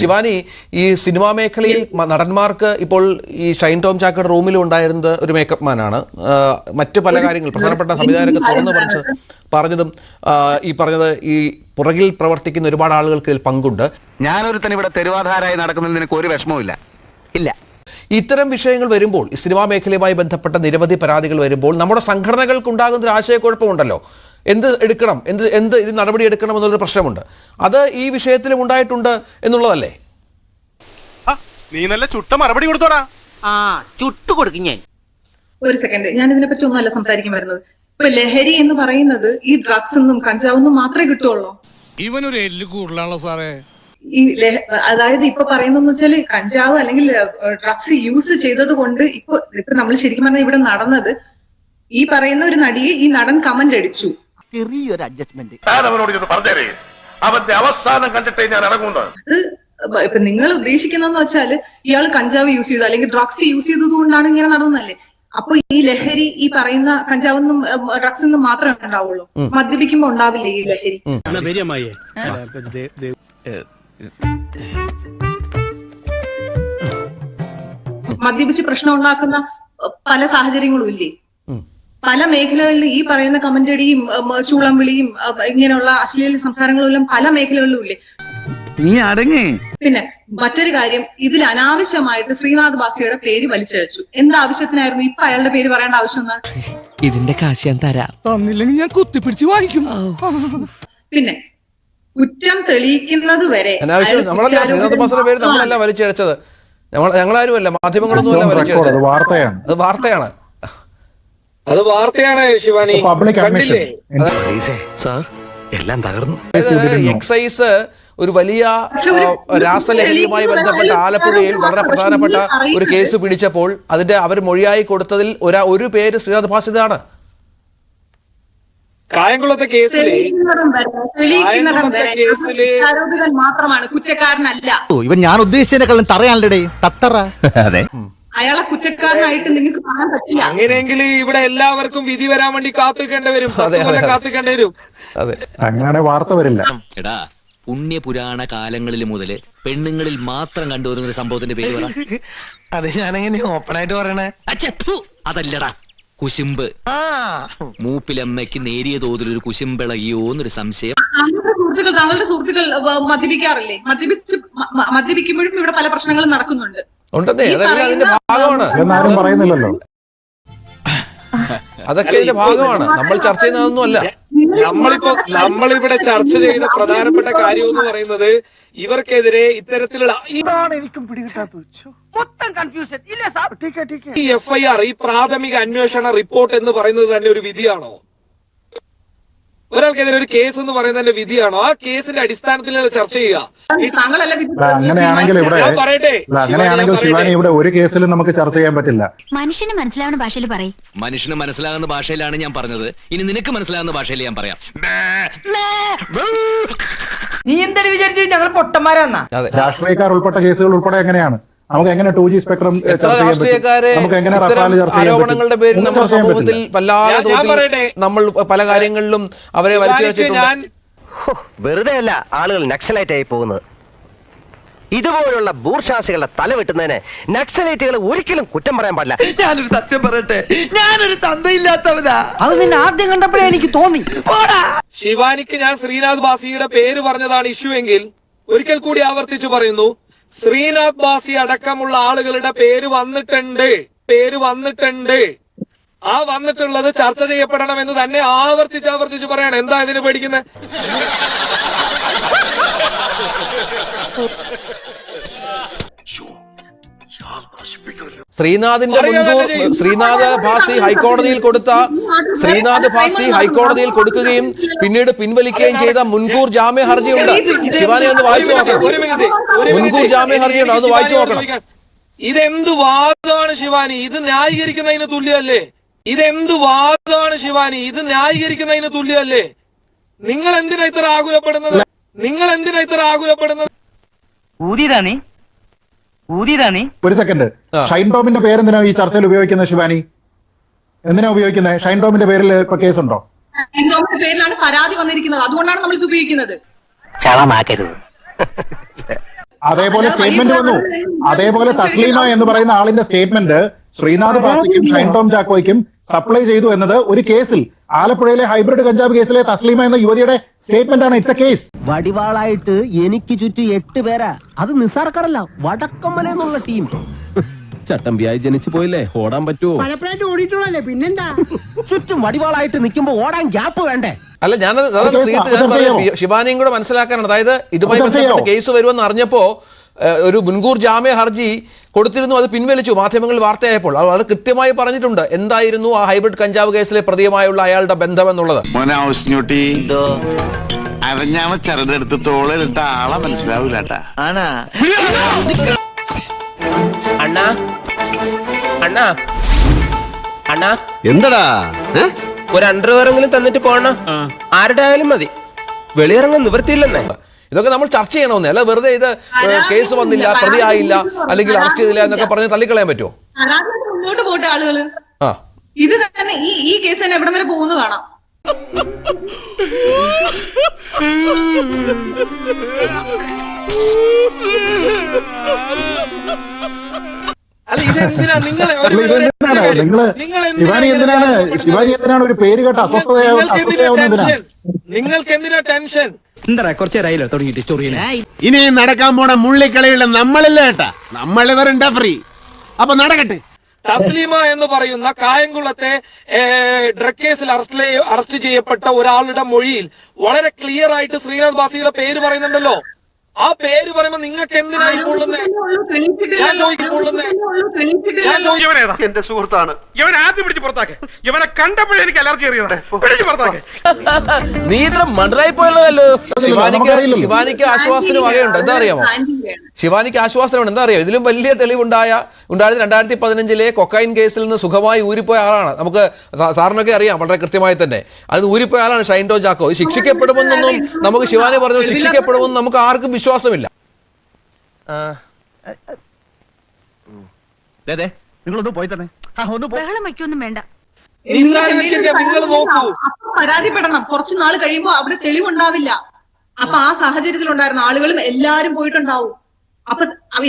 ശിവാനി ഈ സിനിമാ മേഖലയിൽ നടന്മാർക്ക് ഇപ്പോൾ ഈ ഷൈൻ ടോം ചാക്കർ റൂമിൽ ഉണ്ടായിരുന്നത് ഒരു മേക്കപ്പ് മാനാണ് മറ്റു പല കാര്യങ്ങൾ പ്രധാനപ്പെട്ട സംവിധായകർക്ക് തുറന്നു പറഞ്ഞത് പറഞ്ഞതും ഈ പറഞ്ഞത് ഈ പുറകിൽ പ്രവർത്തിക്കുന്ന ഒരുപാട് ആളുകൾക്ക് ഇതിൽ പങ്കുണ്ട്. ഞാനൊരുത്തൻ ഇവിടെ തെരുവാധാരായി നടക്കുന്നതിന് നിനക്ക് ഒരു വിഷമവും ഇല്ല. ഇല്ല. ഇത്തരം വിഷയങ്ങൾ വരുമ്പോൾ ഈ സിനിമാ മേഖലയുമായി ബന്ധപ്പെട്ട നിരവധി പരാതികൾ വരുമ്പോൾ നമ്മുടെ സംഘടനകൾക്ക് ഉണ്ടാകുന്ന ഒരു ആശയക്കുഴപ്പമുണ്ടല്ലോ. എന്ത് എടുക്കണം? എന്ത് എന്ത് ഇത് നടപടി എടുക്കണം എന്നുള്ളൊരു പ്രശ്നമുണ്ട്. അത് ഈ വിഷയത്തിലും ഉണ്ടായിട്ടുണ്ട് എന്നുള്ളതല്ലേ? ആ, നീ നല്ല ചുട്ട മറുപടി കൊടുത്തോടാ. ആ ചുട്ടു കൊടുക്കും ഞാൻ. ഒരു സെക്കൻഡ് ഞാൻ ഇതിനെ പറ്റി ഒന്നുമല്ല സംസാരിക്കാൻ വരുന്നത്. ഇപ്പൊ ലഹരി എന്ന് പറയുന്നത് ഈ ഡ്രഗ്സ് ഒന്നും കഞ്ചാവൊന്നും മാത്രമേ കിട്ടുള്ളൂ ഇവനൊരു എല്ല് കൂടുതലാണല്ലോ സാറേ. ഈ ലഹ- അതായത് ഇപ്പൊ പറയുന്നതെന്ന് വെച്ചാൽ കഞ്ചാവ് അല്ലെങ്കിൽ ഡ്രഗ്സ് യൂസ് ചെയ്തത് കൊണ്ട് ഇപ്പൊ ഇപ്പൊ നമ്മൾ ശരിക്കും പറഞ്ഞാൽ ഇവിടെ നടന്നത് ഈ പറയുന്ന ഒരു നടിയെ ഈ നടൻ കമന്റ് അടിച്ചു. ചെറിയൊരു അഡ്ജസ്റ്റ്മെന്റ് അവന്റെ അവസാനം കണ്ടിട്ടേ ഞാൻ ഇറങ്ങുന്നത് ഇപ്പൊ നിങ്ങൾ ഉദ്ദേശിക്കുന്നതെന്ന് വെച്ചാൽ ഇയാൾ കഞ്ചാവ് യൂസ് ചെയ്തു അല്ലെങ്കിൽ ഡ്രഗ്സ് യൂസ് ചെയ്തത് കൊണ്ടാണ് ഇങ്ങനെ നടന്നതല്ലേ? അപ്പൊ ഈ ലഹരി ഈ പറയുന്ന കഞ്ചാവെന്നും ഡ്രഗ്സ് ഒന്നും മാത്രമേ ഉണ്ടാവുള്ളൂ. മദ്യപിക്കുമ്പോ ഉണ്ടാവില്ലേ ഈ ലഹരി? മദ്യപിച്ച് പ്രശ്നം ഉണ്ടാക്കുന്ന പല സാഹചര്യങ്ങളും ഇല്ലേ? പല മേഖലകളിലും ഈ പറയുന്ന കമന്റടിയും ചൂളം വിളിയും ഇങ്ങനെയുള്ള അശ്ലീല സംസാരങ്ങളും എല്ലാം പല മേഖലകളിലും ഇല്ലേ? നീ അടങ്ങേ. പിന്നെ മറ്റൊരു കാര്യം ഇതിൽ അനാവശ്യമായിട്ട് ശ്രീനാഥ് ബാസിയുടെ പേര് വലിച്ചഴച്ചു. എന്താവശ്യത്തിനായിരുന്നു ഇപ്പൊ അയാളുടെ പേര് പറയേണ്ട ആവശ്യം എന്നാ ഇതിന്റെ കാശ് ഞാൻ തരാം. തന്നില്ലെങ്കിൽ ഞാൻ കുത്തിപ്പിടിച്ച് വാങ്ങിക്കും. പിന്നെ കുറ്റം തെളിയിക്കുന്നത് വരെ അനാവശ്യം നമ്മളല്ല ശ്രീനാഥ് ബാസിന്റെ പേര് നമ്മളല്ല വലിച്ചഴച്ചത്. ഞങ്ങളാരുമല്ല മാധ്യമങ്ങളൊന്നും അല്ല അത് വലിച്ചഴച്ചത് വാർത്തയാണ്. അത് വാർത്തയാണ്. അത് വാർത്തയാണ് ശിവാനി. കണ്ടില്ലേ? സാർ എല്ലാം തകർന്നു. എക്സൈസ് ഒരു വലിയ രാസലഹരിയുമായി ബന്ധപ്പെട്ട ആലപ്പുഴയിൽ വളരെ പ്രധാനപ്പെട്ട ഒരു കേസ് പിടിച്ചപ്പോൾ അതിന്റെ അവർ മൊഴിയായി കൊടുത്തതിൽ ഒരാ ഒരു പേര് ശ്രീനാഥ് ഭാസിതാണ് കായംകുളത്തെ കേസിലെ മാത്രമാണ് കുറ്റക്കാരനല്ല. ഇവൻ ഞാൻ ഉദ്ദേശിച്ചതിനെക്കാളും തറയാണല്ലേ തത്തറ. അതെ. അയാളെ കുറ്റക്കാരനായിട്ട് നിങ്ങൾക്ക് കാണാൻ പറ്റില്ല. അങ്ങനെയെങ്കിൽ ഇവിടെ എല്ലാവർക്കും വിധി വരാൻ വേണ്ടി കാത്തുക്കേണ്ടി വരും. കാത്തിക്കേണ്ടി വരും. അതെ. അങ്ങനെ വാർത്ത വരില്ല. എടാ പുണ്യപുരാണ കാലങ്ങളിൽ മുതൽ പെണ്ണുങ്ങളിൽ മാത്രം കണ്ടുവരുന്ന ഒരു സംഭവത്തിന്റെ പേര് പറ. അത് ഞാനെങ്ങനെ ഓപ്പൺ ആയിട്ട് പറയണേ? അച്ഛു അതല്ലടാ. കുശുമ്പ്. മൂപ്പിലമ്മയ്ക്ക് നേരിയ തോതിൽ ഒരു കുശുമ്പിളകിയോ എന്നൊരു സംശയം. താങ്കളുടെ സുഹൃത്തുക്കൾ താങ്കളുടെ സുഹൃത്തുക്കൾ മദ്യപിക്കാറില്ലേ? മദ്യപിച്ച് മദ്യപിക്കുമ്പോഴും ഇവിടെ പല പ്രശ്നങ്ങളും നടക്കുന്നുണ്ട്. ഉണ്ടെന്നേ. അതെല്ലാം അതിന്റെ ഭാഗമാണ്. എന്നാരും പറയുന്നില്ലല്ലോ. അതൊക്കെ ഇതിന്റെ ഭാഗമാണ്. നമ്മൾ ചർച്ച ചെയ്യുന്നതൊന്നും അല്ല. നമ്മളിപ്പോ നമ്മളിവിടെ ചർച്ച ചെയ്ത പ്രധാനപ്പെട്ട കാര്യം എന്ന് പറയുന്നത് ഇവർക്കെതിരെ ഇത്തരത്തിലുള്ള ഈ മൊത്തം കൺഫ്യൂഷൻ ഇല്ല സാർ? ഈ എഫ്ഐആർ ഈ പ്രാഥമിക അന്വേഷണ റിപ്പോർട്ട് എന്ന് പറയുന്നത് തന്നെ ഒരു വിധിയാണോ? ഒരാൾക്കെതിരെ ഒരു കേസ് എന്ന് പറയുന്നത് തന്നെ വിധിയാണോ? ആ കേസിന്റെ അടിസ്ഥാനത്തിലാണ് ചർച്ച ചെയ്യുക. അങ്ങനെയാണെങ്കിൽ ഇവിടെ പറയട്ടെ. അങ്ങനെയാണെങ്കിൽ ശിവാനി, ഇവിടെ ഒരു കേസിലും നമുക്ക് ചർച്ച ചെയ്യാൻ പറ്റില്ല. മനുഷ്യന് മനസ്സിലാവുന്ന ഭാഷയിൽ പറയും. മനുഷ്യന് മനസ്സിലാകുന്ന ഭാഷയിലാണ് ഞാൻ പറഞ്ഞത്. ഇനി നിനക്ക് മനസ്സിലാകുന്ന ഭാഷയിൽ ഞാൻ പറയാം. നീ എന്താണ് വിചാരിച്ചത് ഞങ്ങൾ പൊട്ടന്മാരാന്നാ? അതെ. രാഷ്ട്രീയക്കാർ ഉൾപ്പെട്ട കേസുകൾ ഉൾപ്പെടെ എങ്ങനെയാണ്? നമുക്ക് എങ്ങനെ ടു ജി സ്പെക്ട്രം നമുക്ക് എങ്ങനെ ആരോപണങ്ങളുടെ പേരിൽ നമ്മുടെ സമൂഹത്തിൽ വല്ലാതെ തോതിൽ നമ്മൾ പല കാര്യങ്ങളിലും അവരെ വെറുതെ അല്ല ആളുകൾ നക്സലൈറ്റ് ആയി പോകുന്നത്. ഇതുപോലുള്ള ബൂർഷാസികളുടെ തല വെട്ടുന്നതിന് നക്സലൈറ്റുകൾ ഒരിക്കലും കുറ്റം പറയാൻ പാടില്ല. ഞാനൊരു സത്യം പറയട്ടെ. ഞാനൊരു തന്തയില്ലാത്തവനാ. അത് നിന്നെ ആദ്യം കണ്ടപ്പോഴേ എനിക്ക് തോന്നി. ശിവാനിക്ക് ഞാൻ ശ്രീനാഥ് ബാസിയുടെ പേര് പറഞ്ഞതാണ് ഇഷ്യൂ എങ്കിൽ ഒരിക്കൽ കൂടി ആവർത്തിച്ചു പറയുന്നു. ശ്രീനാഥ് ബാസി അടക്കമുള്ള ആളുകളുടെ പേര് വന്നിട്ടുണ്ട്. പേര് വന്നിട്ടുണ്ട്. ആ വന്നിട്ടുള്ളത് ചർച്ച ചെയ്യപ്പെടണം എന്ന് തന്നെ ആവർത്തിച്ച് ആവർത്തിച്ച് പറയണം. എന്താ ഇതിന് പേടിക്കുന്നത് ശ്രീനാഥിന്റെ മുൻകൂർ ശ്രീനാഥ് ഭാസി ഹൈക്കോടതിയിൽ കൊടുത്ത ശ്രീനാഥ് ഭാസി ഹൈക്കോടതിയിൽ കൊടുക്കുകയും പിന്നീട് പിൻവലിക്കുകയും ചെയ്ത മുൻകൂർ ജാമ്യ ഹർജിയുണ്ട് ശിവാനി ഒന്ന് വായിച്ചു നോക്കണം. മുൻകൂർ. ജാമ്യ ഹർജിയുണ്ട് അത് വായിച്ചു നോക്കണം. ഇതെന്ത് വാദമാണ് ശിവാനി? ഇത് ന്യായീകരിക്കുന്നതിന് തുല്യമല്ലേ? ഇതെന്ത് വാദമാണ് ശിവാനി? ഇത് ന്യായീകരിക്കുന്നതിന് തുല്യമല്ലേ? നിങ്ങൾ എന്തിനാ ഇത്ര ആകുലപ്പെടുന്നത്? നിങ്ങൾ എന്തിനാ ഇത്ര ആകുലപ്പെടുന്നത്? ഊതിയതാ നീ. ഒരു സെക്കൻഡ്. ഷൈൻ ടോമിന്റെ പേര് എന്തിനാ ഈ ചർച്ചയിൽ ഉപയോഗിക്കുന്നത് ശിവാനി? എന്തിനാ ഉപയോഗിക്കുന്നത് ഷൈൻ ടോമിന്റെ പേരിൽ ഇപ്പൊ കേസുണ്ടോ പേരിലാണ് പരാതി വന്നിരിക്കുന്നത്. അതുകൊണ്ടാണ് നമ്മൾ ഇത് ഉപയോഗിക്കുന്നത്. അതേപോലെ സ്റ്റേറ്റ്മെന്റ് വന്നു. അതേപോലെ തസ്ലീമ എന്ന് പറയുന്ന ആളിന്റെ സ്റ്റേറ്റ്മെന്റ് ശ്രീനാഥ് ബാസിക്കും ഷൈൻ ടോം ചാക്കോയ്ക്കും സപ്ലൈ ചെയ്തു എന്നത് ഒരു കേസിൽ ആലപ്പുഴയിലെ ഹൈബ്രിഡ് കഞ്ചാവ് കേസിലെ തസ്ലീമ എന്ന യുവതിയുടെ സ്റ്റേറ്റ്മെന്റ് ആണ്. ഇറ്റ്സ് എ കേസ് വടിവാളായിട്ട് എനിക്ക് ചുറ്റും എട്ട് പേരാ. അത് നിസാർക്കാരല്ല വടക്കമ്മല എന്നുള്ള ടീം ചട്ടമ്പിയായി ജനിച്ചു പോയില്ലേ? ഓടാൻ പറ്റുമോ പലപ്പോഴായിട്ട് ഓടിയിട്ടുള്ളല്ലേ പിന്നെന്താ? ചുറ്റും വടിവാളായിട്ട് നിൽക്കുമ്പോ ഓടാൻ ഗ്യാപ്പ് വേണ്ടേ? അല്ല ഞാൻ ശ്രീജിത്ത് ഞാൻ പറയാം ശിവാനിയും കൂടെ മനസ്സിലാക്കാനാണ്. അതായത് ഇതുമായി ബന്ധപ്പെട്ട് കേസ് വരുമെന്ന് അറിഞ്ഞപ്പോ ഒരു മുൻകൂർ ജാമ്യ ഹർജി കൊടുത്തിരുന്നു. അത് പിൻവലിച്ചു. മാധ്യമങ്ങളിൽ വാർത്തയായപ്പോൾ അത് വളരെ കൃത്യമായി പറഞ്ഞിട്ടുണ്ട്. എന്തായിരുന്നു ആ ഹൈബ്രിഡ് കഞ്ചാവ് കേസിലെ പ്രതിയുമായുള്ള അയാളുടെ ബന്ധം എന്നുള്ളത്? അരഞ്ഞാമ ചരടെടുത്ത് തോളിലിട്ട ആളെ ആണാ? അണ്ണാ? അണ്ണാ? അണ്ണാ? എന്തടാ? ഒരു അണ്ടർവെയറെങ്കിലും തന്നിട്ട് പോണ. ആരുടെ ആയാലും മതി. വെളിയിറങ്ങാൻ നിവൃത്തിയില്ലെന്നേ. ഇതൊക്കെ നമ്മൾ ചർച്ച ചെയ്യണമെന്നേ. അല്ല വെറുതെ ഇത് കേസ് വന്നില്ല പ്രതിയായില്ല അല്ലെങ്കിൽ അറസ്റ്റ് ചെയ്തില്ല എന്നൊക്കെ പറഞ്ഞ് തള്ളിക്കളയാൻ പറ്റുമോ? മുന്നോട്ട് പോട്ടെ ആളുകൾ ആ. ഇത് തന്നെ ഈ ഈ കേസ് തന്നെ എവിടം വരെ പോകുന്നു കാണാം. അല്ല ഇതെന്തിനാ? ശിവാനി എന്തിനാണ്? ശിവാനി എന്തിനാണ് ഒരു പേര് കേട്ട അസ്വസ്ഥതയാവും നിങ്ങൾക്ക് എന്തിനാ ടെൻഷൻ നിങ്ങൾക്ക് എന്തിനാ ടെൻഷൻ എന്താ കുറച്ച് നേരമായില്ല തുടങ്ങിയിട്ട് ചൊറിയനെ ഇനി നടക്കാൻ പോണ മുള്ളിക്കളിയുള്ള നമ്മളില്ല കേട്ടാ നമ്മളിവരുണ്ടാ ഫ്രീ അപ്പൊ നടക്കട്ടെ. തസ്ലീമ എന്ന് പറയുന്ന കായംകുളത്തെ ഡ്രഗ് കേസിൽ അറസ്റ്റ് അറസ്റ്റ് ചെയ്യപ്പെട്ട ഒരാളുടെ മൊഴിയിൽ വളരെ ക്ലിയർ ആയിട്ട് ശ്രീനാഥ് ബാസിയുടെ പേര് പറയുന്നുണ്ടല്ലോ. ആ പേര് പറയുമ്പോ നിങ്ങൾക്ക് എന്തിനായി കൊള്ളുന്നേ? ഞാൻ ചോദിക്കുള്ളൂ ഞാൻ ചോദിക്കും. എന്റെ സുഹൃത്താണ്. ഇവൻ ആദ്യം പിടിച്ച് പുറത്താക്കെ. ഇവനെ കണ്ടപ്പോഴേ എനിക്ക് അലർജി അറിയാതെ പിടിച്ച് പുറത്താക്കെ. നീ ഇത്ര മണ്ടറായി പോയല്ലോ ശിവാനിക്ക് നമുക്കറിയില്ലല്ലോ. ശിവാനിക്ക് ആശ്വാസത്തിന് വകയുണ്ട്. എന്താ അറിയാമോ? ശിവാനിക്ക് ആശ്വാസനമാണ് എന്താ അറിയാം ഇതിലും വലിയ തെളിവുണ്ടായ ഉണ്ടായത് രണ്ടായിരത്തി പതിനഞ്ചിലെ കൊക്കൈൻ കേസിൽ നിന്ന് സുഖമായി ഊരിപ്പോയ ആളാണ്. നമുക്ക് സാ- സാറിനൊക്കെ അറിയാം. വളരെ കൃത്യമായി തന്നെ. അത് ഊരിപ്പോയ ആളാണ് ഷൈൻ ടോ ജാക്കോ ഇത് ശിക്ഷിക്കപ്പെടുമെന്നൊന്നും നമുക്ക് ശിവാനി പറഞ്ഞു. ശിക്ഷിക്കപ്പെടുമെന്ന് നമുക്ക് ആർക്കും വിശ്വാസമില്ല. നിങ്ങളൊന്ന് പോയി തന്നെ. ഒന്ന് ബഹളം വയ്ക്കൊന്നും വേണ്ട. നിങ്ങൾ നോക്കൂ. അപ്പൊ പരാതിപ്പെടണം. കുറച്ച് നാൾ കഴിയുമ്പോ അവിടെ തെളിവുണ്ടാവില്ല. അപ്പൊ ആ സാഹചര്യത്തിൽ ഉണ്ടായിരുന്ന ആളുകളും എല്ലാരും പോയിട്ടുണ്ടാവും. അപ്പൊ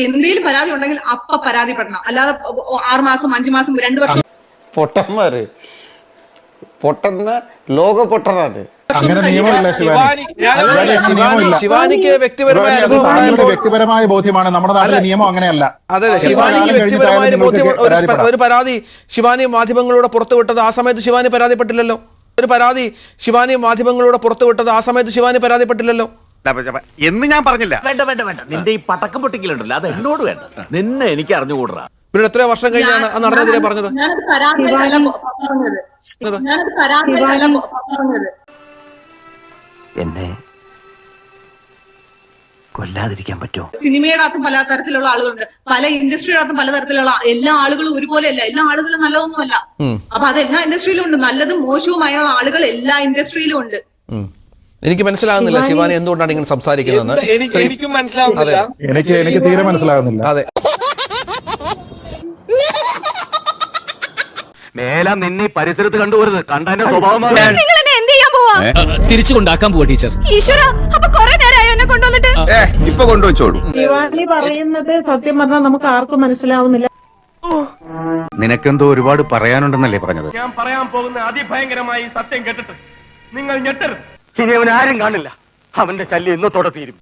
എന്തെങ്കിലും പരാതി ഉണ്ടെങ്കിൽ അപ്പൊ പരാതിപ്പെടണം. അല്ലാതെ ആറ് മാസം അഞ്ചു മാസം രണ്ടു വർഷം പൊട്ടന്മാര്. പൊട്ടന്ന ലോക പൊട്ടനാണ് ശിവാനിക്ക് വ്യക്തിപരമായ വ്യക്തിപരമായ ബോധ്യമാണ്. നമ്മുടെ നാട്ടിലെ നിയമം അങ്ങനെയല്ല. അതെ അതെ. ശിവാനിക്ക് വ്യക്തിപരമായ ബോധ്യം ഒരു പരാതി ശിവാനി മാധ്യമങ്ങളിലൂടെ പുറത്തുവിട്ടത് ആ സമയത്ത് ശിവാനി പരാതിപ്പെട്ടില്ലല്ലോ. ഒരു പരാതി ശിവാനി മാധ്യമങ്ങളിലൂടെ പുറത്തുവിട്ടത് ആ സമയത്ത് ശിവാനി പരാതിപ്പെട്ടില്ലല്ലോ. എന്ന് ഞാൻ പറഞ്ഞില്ല. വേണ്ട വേണ്ട വേണ്ട. നിന്റെ ഈ പടക്കം പൊട്ടിക്കലുണ്ടല്ലോ. അത് എന്നോട് വേണ്ട. നിന്നെ എനിക്ക് അറിഞ്ഞുകൂടാ. പിന്നെ എത്രയോ വർഷം കഴിഞ്ഞാണ് ആ നടനെതിരെ പറഞ്ഞത്? ഞാനത് പരാതിയല്ല എന്നെ കൊല്ലാതിരിക്കാൻ പറ്റുമോ? സിനിമയുടെ അകത്തും പല തരത്തിലുള്ള ആളുകളുണ്ട്. പല ഇൻഡസ്ട്രിയുടെ അകത്തും പല തരത്തിലുള്ള എല്ലാ ആളുകളും ഒരുപോലെയല്ല. എല്ലാ ആളുകളും നല്ലതൊന്നുമല്ല അല്ല. അപ്പൊ അത് എല്ലാ ഇൻഡസ്ട്രിയിലും ഉണ്ട്. നല്ലതും മോശവുമായ ആളുകൾ എല്ലാ ഇൻഡസ്ട്രിയിലും ഉണ്ട്. എനിക്ക് മനസ്സിലാകുന്നില്ല. ശിവാനി എന്തുകൊണ്ടാണ് ഇങ്ങനെ എനിക്ക് എനിക്കും മനസ്സിലാവുന്നില്ല. എനിക്ക് എനിക്ക് തീരെ മനസ്സിലാകുന്നില്ല. അതെ. മേല നിന്നെ പരിസരത്ത് കണ്ടുപോരുത്. കണ്ടതിന്റെ സ്വഭാവം തിരിച്ചു കൊണ്ടാക്കാൻ പോവാ ടീച്ചർ. ഈശ്വര അപ്പൊ കൊറേ നേരമായി എന്നെ കൊണ്ടുവന്നിട്ട്? ഇപ്പൊ കൊണ്ടുവച്ചോളൂ. ശിവാനി പറയുന്നത് സത്യം പറഞ്ഞാൽ നമുക്ക് ആർക്കും മനസ്സിലാവുന്നില്ല. നിനക്കെന്തോ ഒരുപാട് പറയാനുണ്ടെന്നല്ലേ പറഞ്ഞത്? ഞാൻ പറയാൻ പോകുന്ന അതിഭയങ്കരമായി സത്യം കേട്ടിട്ട് നിങ്ങൾ ഞെട്ടരുത്. ഇനി അവൻ ആരും കാണില്ല. അവന്റെ ശല്യം ഇന്നത്തോടെ തീരും.